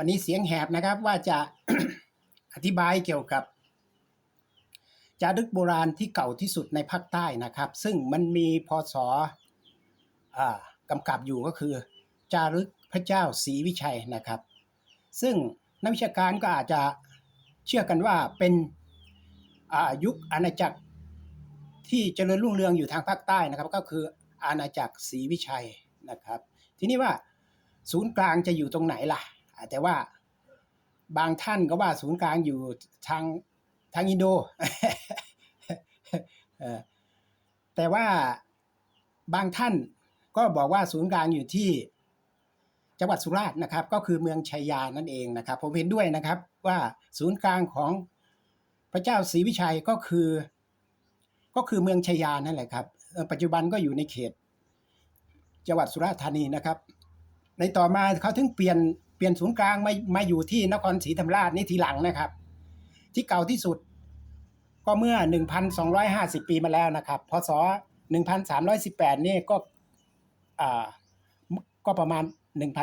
วันนี้เสียงแหบนะครับว่าจะอธิบายเกี่ยวกับจารึกโบราณที่เก่าที่สุดในภาคใต้นะครับ ซึ่งมันมีพศกำกับอยู่ก็คือ จารึกพระเจ้าศรีวิชัยนะครับ ซึ่งนักวิชาการก็อาจจะเชื่อกันว่าเป็นยุคอาณาจักรที่เจริญรุ่งเรืองอยู่ทางภาคใต้นะครับ ก็คืออาณาจักรศรีวิชัยนะครับ ทีนี้ว่าศูนย์กลางจะอยู่ตรงไหนล่ะ แต่ว่าบางท่านก็ว่าศูนย์กลางอยู่ทางทางอินโดแต่ว่าบางท่านก็บอกว่าศูนย์กลางอยู่ที่จังหวัดสุราษฎร์นะครับ ก็คือเมืองชัยยานั่นเองนะครับ ผมเห็นด้วยนะครับว่าศูนย์กลางของพระเจ้าศรีวิชัยก็คือ ก็คือเมืองชัยยานั่นแหละครับ ปัจจุบันก็อยู่ในเขต จังหวัดสุราษฎร์ธานีนะครับ ในต่อมาเขาถึงเปลี่ยน เปลี่ยนศูนย์กลางมามาอยู่ที่นครศรีธรรมราชนี่ทีหลังนะครับ ที่เก่าที่สุด ก็เมื่อ 1,250 ปีมาแล้วนะครับพศ1,318นี่ก็อ่าก็ประมาณ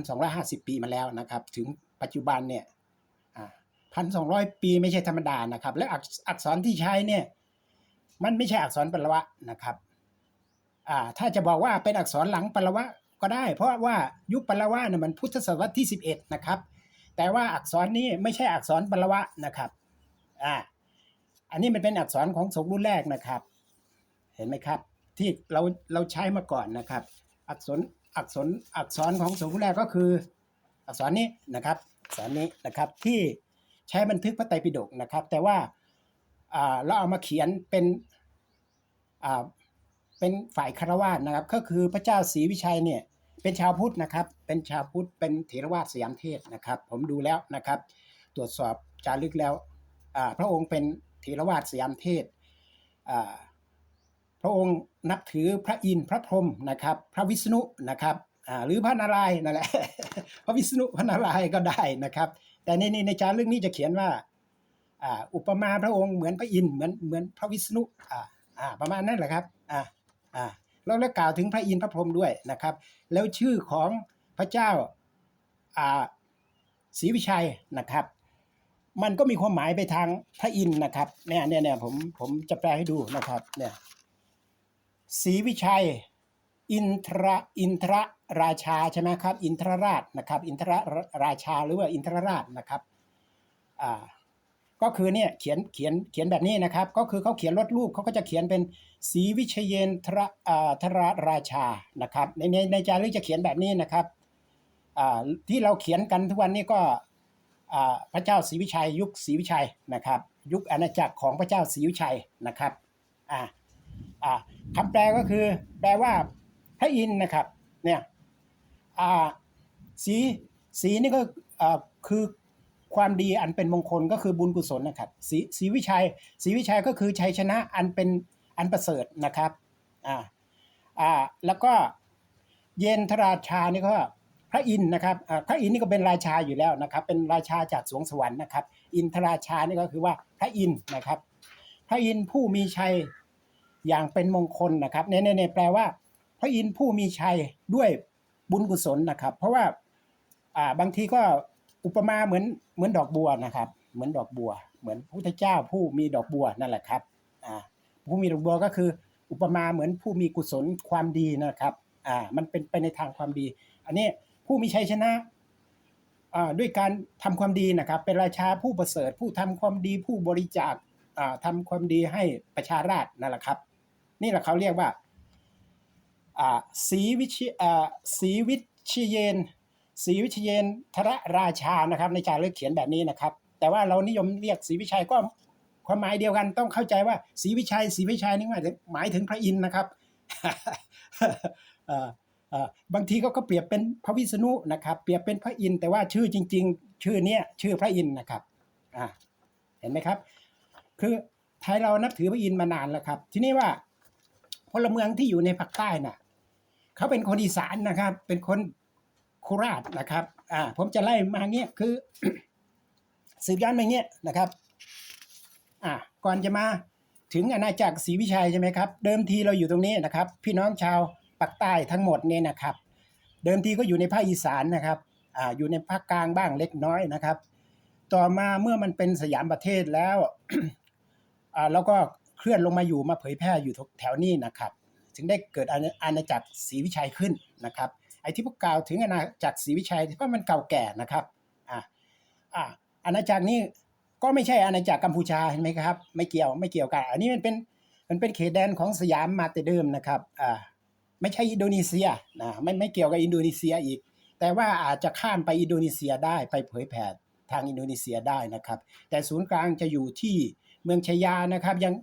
1,250 ปีมาแล้วนะครับ ถึงปัจจุบันเนี่ยอ่า1,200ปีไม่ใช่ธรรมดานะครับ และอักษรที่ใช้เนี่ยมันไม่ใช่อักษรปลวะนะครับอ่าถ้าจะบอกว่าเป็นอักษรหลังปลวะ ก็ได้ เพราะว่ายุคปลวะเนี่ยมันพุทธศตวรรษที่ 11 นะครับ แต่ว่าอักษรนี้ไม่ใช่อักษรปลวะนะครับอ่าอันนี้มันเป็นอักษรของสงฆ์รุ่นแรกนะครับ เห็นไหมครับ ที่เราเราใช้มาก่อนนะครับ อักษรอักษรอักษรของสงฆ์รุ่นแรกก็คือ อักษรนี้นะครับอักษรนี้นะครับที่ใช้บันทึกพระไตรปิฎกนะครับ แต่ว่าอ่าเราเอามาเขียนเป็นอ่าเป็นฝ่ายคารวาสนะครับ ก็คือพระเจ้าศรีวิชัยเนี่ย เป็นชาวพุทธนะครับ เป็นชาวพุทธ เป็นเถรวาทสยามเทศนะครับ ผมดูแล้วนะครับ ตรวจสอบจารึกแล้วพระองค์เป็นเถรวาทสยามเทศพระองค์นับถือพระอินทร์พระพรหมนะครับ พระวิษณุนะครับหรือพระนารายณ์นั่นแหละพระวิษณุพระนารายณ์ก็ได้นะครับ แต่ในในจารึกนี้จะเขียนว่าอุปมาพระองค์เหมือนพระอินทร์เหมือนเหมือนพระวิษณุประมาณนั้นแหละครับอ่าอ่า แล้วแล้วกล่าวถึงพระอินทร์พระพรหมด้วยนะครับ แล้วชื่อของพระเจ้าอ่าศรีวิชัยนะครับ มันก็มีความหมายไปทางพระอินทร์นะครับเนี่ยเนี่ยเนี่ยผมผมจะแปลให้ดูนะครับเนี่ยศรีวิชัย อินทรอินทรราชาใช่ไหมครับ อินทรราชนะครับ อินทรราชาหรือว่าอินทรราชนะครับอ่า ก็คือเนี่ยเขียนเขียนเขียนแบบนี้นะครับ ก็คือเขาเขียนลดรูปเขาก็จะเขียนเป็นศรีวิชเยนทรอ่าทรราชานะครับในในในจารึกจะเขียนแบบนี้นะครับที่เราเขียนกันทุกวันนี้ก็พระเจ้าศรีวิชัย ยุคศรีวิชัยนะครับ ยุคอาณาจักรของพระเจ้าศรีวิชัยนะครับอ่าอ่าคำแปลก็คือ แปลว่าพระอินทร์นะครับเนี่ยอ่าสีสีนี่ก็คือ ความดีอันเป็นมงคลก็คือบุญกุศลนะครับศรีวิชัยศรีวิชัยก็คือชัยชนะอันเป็นอันประเสริฐนะครับอ่าอ่าแล้วก็เย็นทราชานี่ก็พระอินทร์นะครับอ่าพระอินทร์นี่ก็เป็นราชาอยู่แล้วนะครับ เป็นราชาจากสวงสวรรค์นะครับ อินทราชานี่ก็คือว่าพระอินทร์นะครับ พระอินทร์ผู้มีชัยอย่างเป็นมงคลนะครับในในในแปลว่า พระอินทร์ผู้มีชัยด้วยบุญกุศลนะครับ เพราะว่าอ่าบางทีก็ อุปมาเหมือนเหมือนดอกบัวนะครับ เหมือนดอกบัว เหมือนพระพุทธเจ้าผู้มีดอกบัวนั่นแหละครับอ่าผู้มีดอกบัวก็คือ อุปมาเหมือนผู้มีกุศลความดีนะครับอ่ามันเป็นไปในทางความดี อันนี้ผู้มีชัยชนะอ่าด้วยการทำความดีนะครับ เป็นราชาผู้ประเสริฐ ผู้ทำความดีผู้บริจาคอ่าทำความดีให้ประชาราษฎร์นั่นแหละครับ นี่แหละเขาเรียกว่าอ่าศีวิชอ่าศีวิชเยน ศรีวิชเยนทรราชานะครับในจารึกเขียนแบบนี้นะครับ แต่ว่าเรานิยมเรียกศรีวิชัยก็ความหมายเดียวกันต้องเข้าใจว่าศรีวิชัยศรีวิชัยนี่หมายถึงหมายถึงพระอินทร์นะครับบางทีเขาก็เปรียบเป็นพระวิษณุนะครับ เปรียบเป็นพระอินทร์แต่ว่าชื่อจริง ๆ ชื่อเนี้ยชื่อพระอินทร์นะครับเห็นไหมครับ คือไทยเรานับถือพระอินทร์มานานแล้วครับ ทีนี้ว่าพลเมืองที่อยู่ในภาคใต้น่ะเขาเป็นคนอีสานนะครับ เป็นคน คราชนะครับอ่าผมจะไล่มาเงี้ยคือสืบย้อนมาเงี้ยนะครับอ่าก่อนจะมาถึงอาณาจักรศรีวิชัยใช่ไหมครับ เดิมทีเราอยู่ตรงนี้นะครับ พี่น้องชาวปากใต้ทั้งหมดเนี่ยนะครับ เดิมทีก็อยู่ในภาคอีสานนะครับอ่าอยู่ในภาคกลางบ้างเล็กน้อยนะครับ ต่อมาเมื่อมันเป็นสยามประเทศแล้วอ่าแล้วก็เคลื่อนลงมาอยู่มาเผยแพร่อยู่แถวนี้นะครับ ถึงได้เกิดอาณาอาณาจักรศรีวิชัยขึ้นนะครับ ไอ้ที่พวกกล่าวถึงอาณาจักรศรีวิชัยเพราะมันเก่าแก่นะครับอ่าอ่าอาณาจักรนี้ก็ไม่ใช่อาณาจักรกัมพูชาเห็นไหมครับ ไม่เกี่ยวไม่เกี่ยวกัน อันนี้มันเป็นมันเป็นเขตแดนของสยามมาแต่เดิมนะครับอ่าไม่ใช่อินโดนีเซียนะไม่ไม่เกี่ยวกับอินโดนีเซียอีก แต่ว่าอาจจะข้ามไปอินโดนีเซียได้ไปเผยแผ่ทางอินโดนีเซียได้นะครับ แต่ศูนย์กลางจะอยู่ที่เมืองชยานะครับ ยัง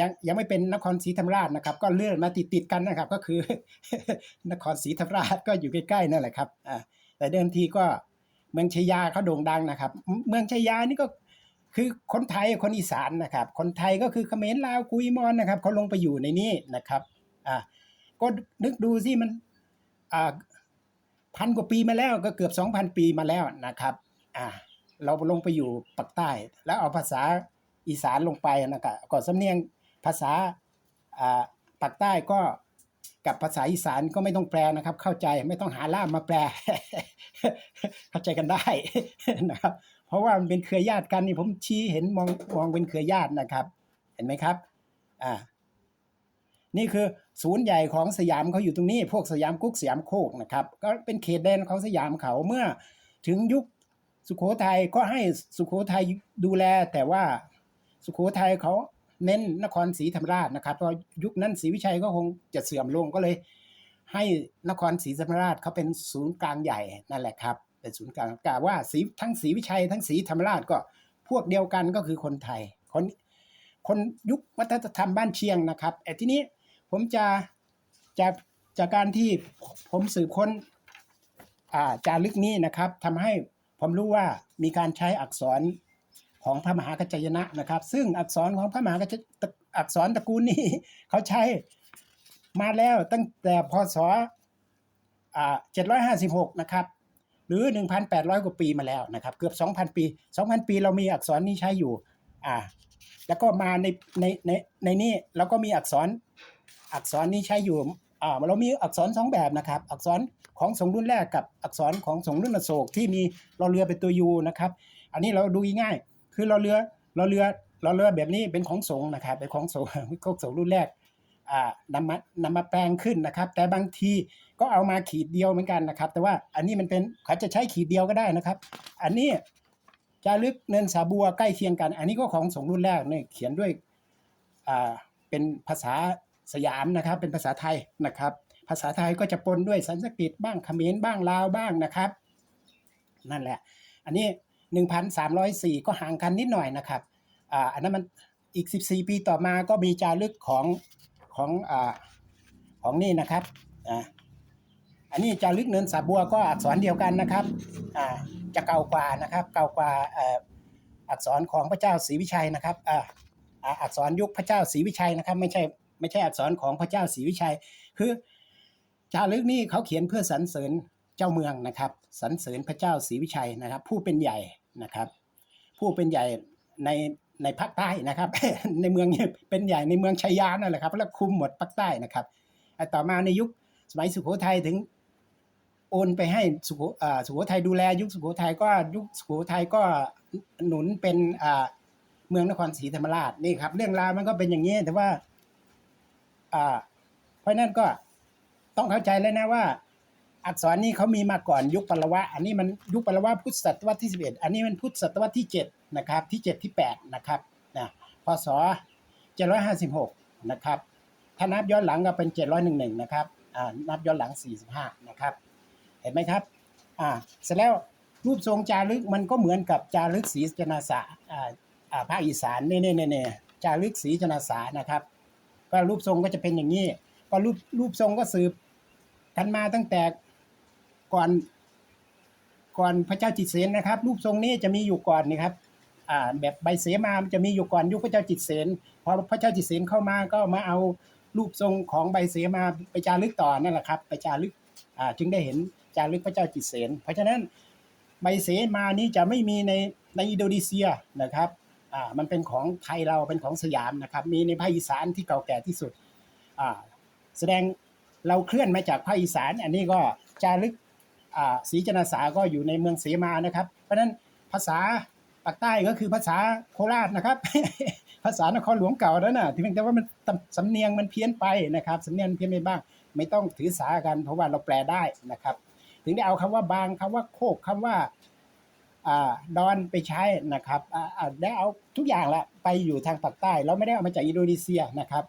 ยังยังไม่เป็นนครศรีธรรมราชนะครับ ก็เลื่อนมาติดติดกันนะครับ ก็คือ นครศรีธรรมราชก็อยู่ใกล้ๆนั่นแหละครับแต่เดิมทีก็เมืองชยาเขาโด่งดังนะครับ เมืองชยานี่ก็คือคนไทยคนอีสานนะครับ คนไทยก็คือเขมรลาวกุยมอนนะครับเขาลงไปอยู่ในนี้นะครับอ่าก็นึกดูสิมันอ่าพันกว่าปีมาแล้วก็เกือบสองพันปีมาแล้วนะครับอ่าเราลงไปอยู่ปักใต้ แล้วเอาภาษา อีสานลงไปนะครับก่อนสำเนียงภาษาอ่าปักใต้ก็กับภาษาอีสานก็ไม่ต้องแปลนะครับ เข้าใจไม่ต้องหาล่ามมาแปล เข้าใจกันได้นะครับ เพราะว่ามันเป็นเครือญาติกันนี่ผมชี้เห็นมองมองเป็นเครือญาตินะครับ เห็นไหมครับอ่านี่คือศูนย์ใหญ่ของสยามเขาอยู่ตรงนี้ พวกสยามกุ๊กสยามโคกนะครับ ก็เป็นเขตแดนของสยามเขาเมื่อถึงยุคสุโขทัยก็ให้สุโขทัยดูแลแต่ว่า สุโขทัยเขาเน้นนครศรีธรรมราชนะครับเพราะยุคนั้นศรีวิชัยก็คงจะเสื่อมลงก็เลย ให้นครศรีธรรมราชเขาเป็นศูนย์กลางใหญ่นั่นแหละครับเป็นศูนย์กลางกล่าวว่าศรีทั้งศรีวิชัย ทั้งศรีธรรมราชก็พวกเดียวกันก็คือคนไทย คนคนยุควัฒนธรรมบ้านเชียงนะครับแต่ที่นี้ผมจะจากจากการที่ผมสืบค้นอ่าจารึกนี้นะครับทำให้ผมรู้ว่ามีการใช้อักษร ของพระมหากัจจยนะนะครับ ซึ่งอักษรของพระมหากัจอักษรตระกูลนี้เขาใช้มาแล้วตั้งแต่พศอ่า756นะครับหรือ 1,800 กว่าปีมาแล้วนะครับ เกือบ 2,000 ปี 2,000 ปีเรามีอักษรนี้ใช้อยู่อ่าแล้วก็มาในในในในนี้เราก็มีอักษรอักษรนี้ใช้อยู่อ่าเรามีอักษรสองแบบนะครับ อักษรของสงรุ่นแรกกับอักษรของสงรุ่นอโศกที่มีรอเรือเป็นตัวยูนะครับ อันนี้เราดูง่าย คือเรอเรือเรอเรือเรอเรือแบบนี้เป็นของสงฆ์นะครับเป็นของสงฆ์ของสงฆ์รุ่นแรกอ่านำมานำมาแปลงขึ้นนะครับ แต่บางทีก็เอามาขีดเดียวเหมือนกันนะครับ แต่ว่าอันนี้มันเป็นเขาจะใช้ขีดเดียวก็ได้นะครับ อันนี้จารึกเนินสาบัวใกล้เคียงกัน อันนี้ก็ของสงฆ์รุ่นแรกเนี่ยเขียนด้วยอ่าเป็นภาษาสยามนะครับ เป็นภาษาไทยนะครับ ภาษาไทยก็จะปนด้วยสันสกฤตบ้างเขมรบ้างลาวบ้างนะครับ นั่นแหละ อันนี้ 1,304 ก็ห่างกันนิดหน่อยนะครับอ่าอันนั้นมันอีก 14 ปีต่อมาก็มีจารึกของของอ่าของนี่นะครับอ่าอันนี้จารึกเนินสาบัวก็อักษรเดียวกันนะครับอ่าจะเก่ากว่านะครับเก่ากว่าอักษรของพระเจ้าศรีวิชัยนะครับอ่าอักษรยุคพระเจ้าศรีวิชัยนะครับ ไม่ใช่ไม่ใช่อักษรของพระเจ้าศรีวิชัย คือจารึกนี้เขาเขียนเพื่อสรรเสริญเจ้าเมืองนะครับสรรเสริญพระเจ้าศรีวิชัยนะครับ ผู้เป็นใหญ่ นะครับ ผู้เป็นใหญ่ในในภาคใต้นะครับ ในเมืองเนี่เป็นใหญ่ในเมืองชัยยานั่นแหละครับแล้วคุมหมดภาคใต้นะครับต่อมาในยุคสมัยสุโขทัยถึงโอนไปให้สุโขสุโขทัยดูแล ยุคสุโขทัยก็ยุคสุโขทัยก็หนุนเป็นเมืองนครศรีธรรมราชนี่ครับ เรื่องราวมันก็เป็นอย่างนี้แต่ว่าเพราะนั้นก็ต้องเข้าใจเลยนะว่า อักษรนี้เขามีมาก่อนยุคปลวะ อันนี้มันยุคปลวะพุทธศตวรรษที่ 11 อันนี้มันพุทธศตวรรษที่7นะครับที่ 7 ที่ 8 นะครับนะพศ756 นะครับ ถ้านับย้อนหลังก็เป็น 711 นะครับอ่านับย้อนหลัง 45 นะครับ เห็นไหมครับอ่าเสร็จแล้วรูปทรงจารึกมันก็เหมือนกับจารึกศรีจนาสาอ่าอ่าภาคอีสานเน่เน่เน่เน่จารึกศรีจนาสานะครับ ก็รูปทรงก็จะเป็นอย่างนี้ก็รูปรูปทรงก็สืบกันมาตั้งแต่ ก่อน ก่อนพระเจ้าจิตเสนนะครับ รูปทรงนี้จะมีอยู่ก่อนนี่ครับอ่าแบบใบเสมามันจะมีอยู่ก่อนยุคพระเจ้าจิตเสนพอพระเจ้าจิตเสนเข้ามาก็มาเอารูปทรงของใบเสมาไปจารึกต่อนั่นแหละครับไปจารึกอ่าจึงได้เห็นจารึกพระเจ้าจิตเสนเพราะฉะนั้นใบเสมานี้จะไม่มีในในอินโดนีเซียนะครับอ่ามันเป็นของไทยเราเป็นของสยามนะครับ มีในภาคอีสานที่เก่าแก่ที่สุดอ่าแสดงเราเคลื่อนมาจากภาคอีสาน อันนี้ก็จารึก ศรีจนาสาก็อยู่ในเมืองเสมานะครับ เพราะฉะนั้นภาษาปากใต้ก็คือภาษาโคราชนะครับ ภาษานครหลวงเก่าแล้วนะที่เพียงแต่ว่ามันสำเนียงมันเพี้ยนไปนะครับสำเนียงเพี้ยนไปบ้าง ไม่ต้องถือสากันเพราะว่าเราแปลได้นะครับ ถึงได้เอาคำว่าบางคำว่าโคกคำว่าอ่าดอนไปใช้นะครับได้เอาทุกอย่างละไปอยู่ทางปากใต้ เราไม่ได้เอามาจากอินโดนีเซียนะครับ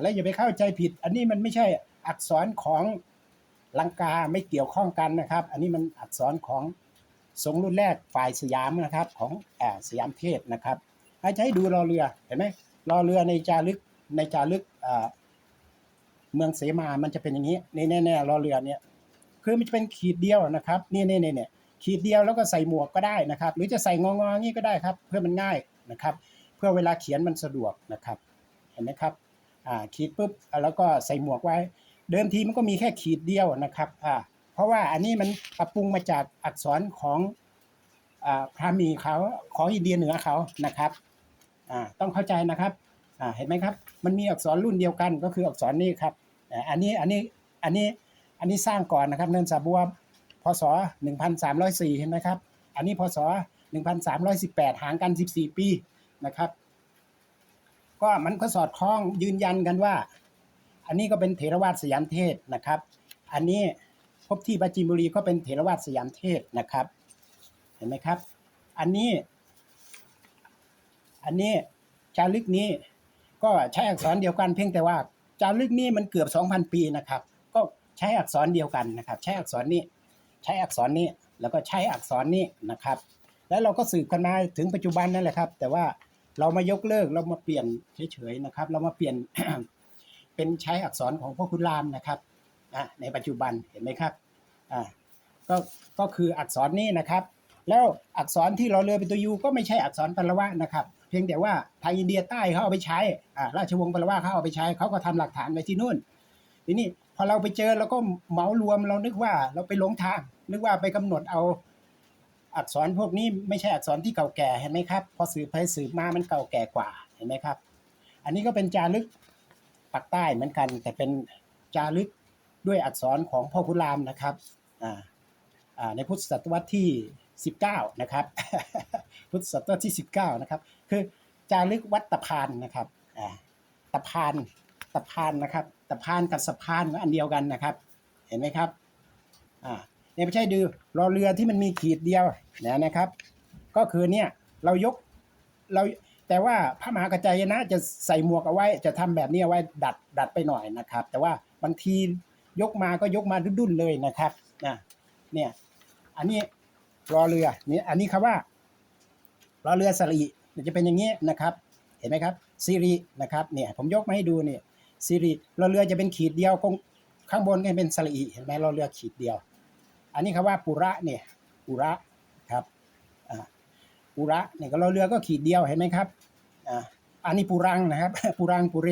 แล้วอย่าไปเข้าใจผิด อันนี้มันไม่ใช่อักษรของ ลังกาไม่เกี่ยวข้องกันนะครับ อันนี้มันอักษรของสงรุ่นแรกฝ่ายสยามนะครับของอ่าสยามเทพนะครับให้จะให้ดูรอเรือเห็นไหมรอเรือในจารึกในจารึกเมืองเสมามันจะเป็นอย่างนี้นี่แน่รอเรือเนี่ยคือมันจะเป็นขีดเดียวนะครับนี่นี่นี่เนี่ยขีดเดียวแล้วก็ใส่หมวกก็ได้นะครับ หรือจะใส่งองๆงี้ก็ได้ครับ เพื่อมันง่ายนะครับ เพื่อเวลาเขียนมันสะดวกนะครับเห็นไหมครับขีดปุ๊บแล้วก็ใส่หมวกไว้ เดิมทีมันก็มีแค่ขีดเดียวนะครับอ่าเพราะว่าอันนี้มันปรับปรุงมาจากอักษรของอ่าพราหมีเขาของอินเดียเหนือเขานะครับอ่าต้องเข้าใจนะครับอ่าเห็นไหมครับ มันมีอักษรรุ่นเดียวกันก็คืออักษรนี้ครับอ่าอันนี้อันนี้อันนี้อันนี้สร้างก่อนนะครับเนินสาบัวพศ1304เห็นไหมครับ อันนี้พศ1318 ห่างกัน 14 ปีนะครับ ก็มันก็สอดคล้องยืนยันกันว่า อันนี้ก็เป็นเถรวาทสยามเทศนะครับ อันนี้พบที่ปราจีนบุรีก็เป็นเถรวาทสยามเทศนะครับ เห็นไหมครับ อันนี้ อันนี้จารึกนี้ก็ใช้อักษรเดียวกันเพียงแต่ว่าจารึกนี้มันเกือบ 2,000 ปีนะครับ ก็ใช้อักษรเดียวกันนะครับ ใช้อักษรนี้ ใช้อักษรนี้แล้วก็ใช้อักษรนี้นะครับ แล้วเราก็สืบกันมาถึงปัจจุบันนั่นแหละครับ แต่ว่าเรามายกเลิกเรามาเปลี่ยนเฉยๆนะครับ เรามาเปลี่ยน เป็นใช้อักษรของพ่อคุณรามนะครับในปัจจุบันเห็นไหมครับก็ก็คืออักษรนี้นะครับ แล้วอักษรที่เราเรือเป็นตัวยูก็ไม่ใช่อักษรปลวะนะครับ เพียงแต่ว่าทางอินเดียใต้เขาเอาไปใช้ราชวงศ์ปลวะเขาเอาไปใช้เขาก็ทำหลักฐานไว้ที่นู่นทีนี้พอเราไปเจอเราก็เหมารวมเรานึกว่าเราไปหลงทาง นึกว่าไปกำหนดเอาอักษรพวกนี้ไม่ใช่อักษรที่เก่าแก่เห็นไหมครับ พอสืบไปสืบมามันเก่าแก่กว่าเห็นไหมครับ อันนี้ก็เป็นจารึก ปักใต้เหมือนกัน แต่เป็นจารึกด้วยอักษรของพ่อขุรามนะครับในพุทธศตวรรษที่ 19 นะครับ พุทธศตวรรษที่ 19 นะครับ คือจารึกวัดตะพานนะครับตะพานตะพานนะครับตะพานกับสะพานก็อันเดียวกันนะครับ เห็นไหมครับเนี่ยไม่ใช่ดูรอเรือที่มันมีขีดเดียวนี่ยนะครับ ก็คือเนี่ยเรายกเรา แต่ว่าพระมหากระจายนะจะใส่หมวกเอาไว้ จะทำแบบนี้เอาไว้ดัดดัดไปหน่อยนะครับ แต่ว่าบางทียกมาก็ยกมาดุ้นๆเลยนะครับนะเนี่ยอันนี้รอเรือนี่อันนี้คำว่ารอเรือสลีจะเป็นอย่างนี้นะครับ เห็นไหมครับซีรีนะครับเนี่ยผมยกมาให้ดูเนี่ยซีรีรอเรือจะเป็นขีดเดียวคงข้างบนก็เป็นสลีเห็นไหมรอเรือขีดเดียว อันนี้คำว่าปุระเนี่ยปุระ ปุระเนี่ยก็เราเรือก็ขีดเดียวเห็นไหมครับอ่าอันนี้ปุรังนะครับปุรังปุเร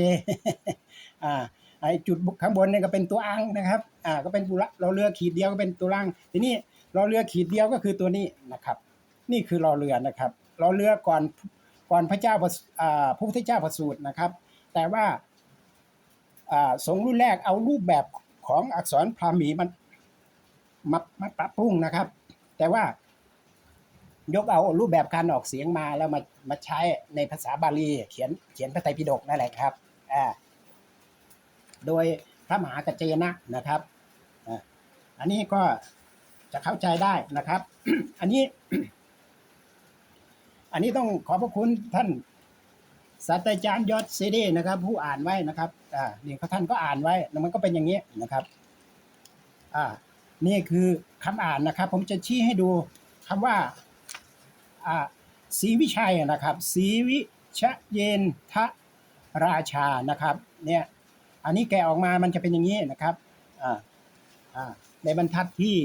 อ่าไอจุดข้างบนเนี่ยก็เป็นตัวอังนะครับอ่าก็เป็นปุระเราเรือขีดเดียวก็เป็นตัวรังทีนี้เราเรือขีดเดียวก็คือตัวนี้นะครับ นี่คือรอเรือนะครับรอเรือก่อนก่อนพระเจ้าอ่าพระพุทธเจ้าประสูตินะครับ แต่ว่าอ่าสงรุ่นแรกเอารูปแบบของอักษรพราหมีมันมามาปรับปรุงนะครับ แต่ว่า ยกเอารูปแบบการออกเสียงมาแล้วมามาใช้ในภาษาบาลีเขียนเขียนพระไตรปิฎกนั่นแหละครับอ่าโดยพระมหากัจจยนะนะครับอันนี้ก็จะเข้าใจได้นะครับ อันนี้ อันนี้ต้องขอบพระคุณท่านศาสตราจารย์ยศเซเดนะครับ ผู้อ่านไว้นะครับ อ่านี่ท่านก็อ่านไว้แล้วมันก็เป็นอย่างนี้นะครับ อ่า นี่คือคำอ่านนะครับ ผมจะชี้ให้ดูคำว่าอ่า ศรีวิชัยนะครับศรีวิชเยนทะราชานะครับเนี่ยอันนี้แกะออกมามันจะเป็นอย่างนี้นะครับในบรรทัดที่